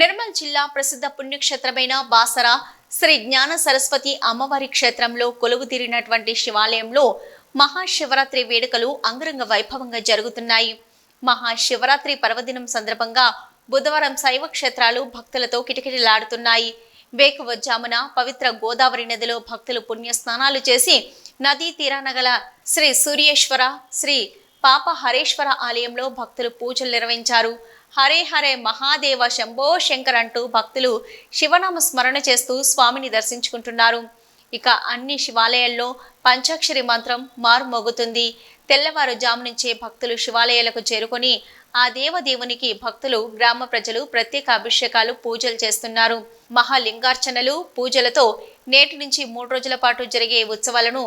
నిర్మల్ జిల్లా ప్రసిద్ధ పుణ్యక్షేత్రమైన బాసరా శ్రీ జ్ఞాన సరస్వతి అమ్మవారి క్షేత్రంలో కొలువు తీరినటువంటి శివాలయంలో మహాశివరాత్రి వేడుకలు అంగరంగ వైభవంగా జరుగుతున్నాయి. మహాశివరాత్రి పర్వదినం సందర్భంగా బుధవారం శైవ క్షేత్రాలు భక్తులతో కిటకిటలాడుతున్నాయి. వేకువజామున పవిత్ర గోదావరి నదిలో భక్తులు పుణ్య స్నానాలు చేసి నదీ తీరాన గల శ్రీ సూర్యేశ్వర శ్రీ పాప హరేశ్వర ఆలయంలో భక్తులు పూజలు నిర్వహించారు. హరే హరే మహాదేవ శంభో శంకర్ అంటూ భక్తులు శివనామ స్మరణ చేస్తూ స్వామిని దర్శించుకుంటున్నారు. ఇక అన్ని శివాలయాల్లో పంచాక్షరి మంత్రం మారుమోగుతుంది. తెల్లవారుజాము నుంచే భక్తులు శివాలయాలకు చేరుకొని ఆ దేవదేవునికి భక్తులు గ్రామ ప్రజలు ప్రత్యేక అభిషేకాలు పూజలు చేస్తున్నారు. మహాలింగార్చనలు పూజలతో నేటి నుంచి మూడు రోజుల పాటు జరిగే ఉత్సవాలను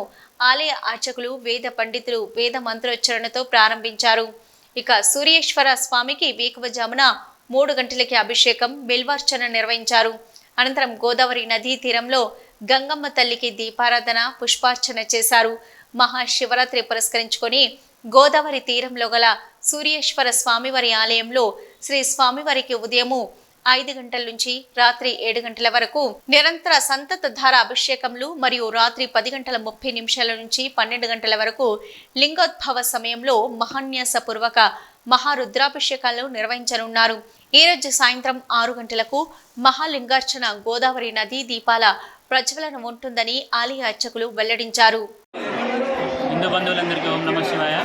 ఆలయ అర్చకులు వేద పండితులు వేద మంత్రోచ్చరణతో ప్రారంభించారు. ఇక సూర్యేశ్వర స్వామికి వేకువజామున మూడు గంటలకి అభిషేకం బిల్వార్చన నిర్వహించారు. అనంతరం గోదావరి నదీ తీరంలో గంగమ్మ తల్లికి దీపారాధన పుష్పార్చన చేశారు. మహాశివరాత్రి పురస్కరించుకొని గోదావరి తీరంలో గల సూర్యేశ్వర స్వామివారి ఆలయంలో శ్రీ స్వామివారికి ఉదయము ఐదు గంటల నుంచి రాత్రి ఏడు గంటల వరకు నిరంతర సంతత ధార అభిషేకములు మరియు రాత్రి పది గంటల ముప్పై నిమిషాల నుంచి పన్నెండు గంటల వరకు లింగోద్భవ సమయంలో మహాన్యాసపూర్వక మహారుద్రాభిషేకాలు నిర్వహించనున్నారు. ఈ రోజు సాయంత్రం ఆరు గంటలకు మహాలింగార్చన గోదావరి నదీ దీపాల ప్రజ్వలన ఉంటుందని ఆలయ అర్చకులు వెల్లడించారు. హిందూ బంధువులందరికీ ఓం నమ శివాయ.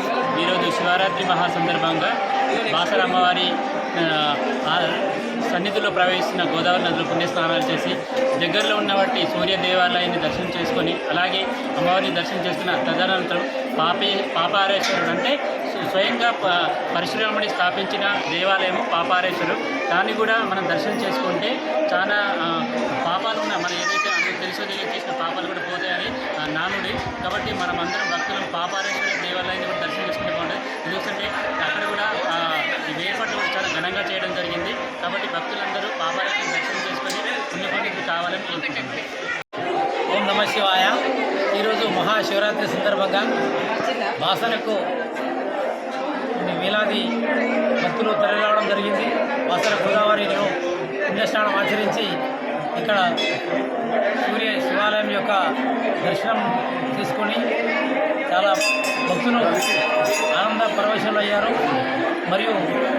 ఈరోజు శివరాత్రి మహా సందర్భంగా బాసర అమ్మవారి సన్నిధిలో ప్రవేశించిన గోదావరి నదిలో పుణ్యస్నానాలు చేసి దగ్గరలో ఉన్నవాటి సూర్య దేవాలయాన్ని దర్శనం చేసుకొని అలాగే అమ్మవారిని దర్శనం చేసుకున్న తదనంతరం పాపే పాపారేశ్వరుడు అంటే స్వయంగా ప- పరశురాముడి స్థాపించిన దేవాలయము పాపారేశ్వరుడు. దాన్ని కూడా మనం దర్శనం చేసుకుంటే చాలా పాపాలు ఉన్న మన ఏదైతే అందరూ తెలుసో తెలియ చేసిన పాపాలు కూడా పోతాయని నానుడి. కాబట్టి మనం అందరం పాపారేశ్వర దేవాలయాన్ని కూడా దర్శనం చేసుకుంటే బాగుంటుంది. ఎందుకంటే అక్కడ కూడా ఆ, ఈ వేపట్లు కూడా చాలా ఘనంగా చేయడం జరిగింది కాబట్టి భక్తులందరూ బాబాలకి దర్శనం చేసుకొని పుణ్యపండితులు కావాలని కోరుకుంటున్నాను ఓం నమ శివాయ. ఈరోజు మహాశివరాత్రి సందర్భంగా వాసనకు కొన్ని వేలాది భక్తులు తరలిరావడం జరిగింది. వాసన గోదావరిలో పుణ్యస్నానం ఆచరించి ఇక్కడ సూర్య శివాలయం యొక్క దర్శనం తీసుకొని చాలా భక్తులు ఆనంద పరవశులు అయ్యారు. మరియు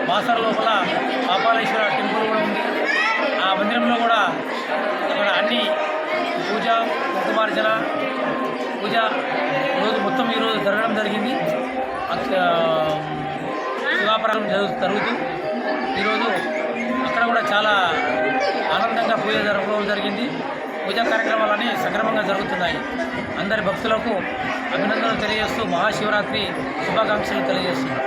మాసాల లోపల పాపాలేశ్వర టెంపుల్ కూడా ఉంది. ఆ మందిరంలో కూడా అక్కడ అన్ని పూజ కుమార్జన పూజ రోజు మొత్తం ఈరోజు జరగడం జరిగింది. శివాపరాలు జరుగు జరుగుతూ ఈరోజు అక్కడ కూడా చాలా ఆనందంగా పూజ జరగడం జరిగింది. పూజా కార్యక్రమాలన్నీ సక్రమంగా జరుగుతున్నాయి. అందరి భక్తులకు అభినందనలు తెలియజేస్తూ మహాశివరాత్రి శుభాకాంక్షలు తెలియజేస్తున్నాను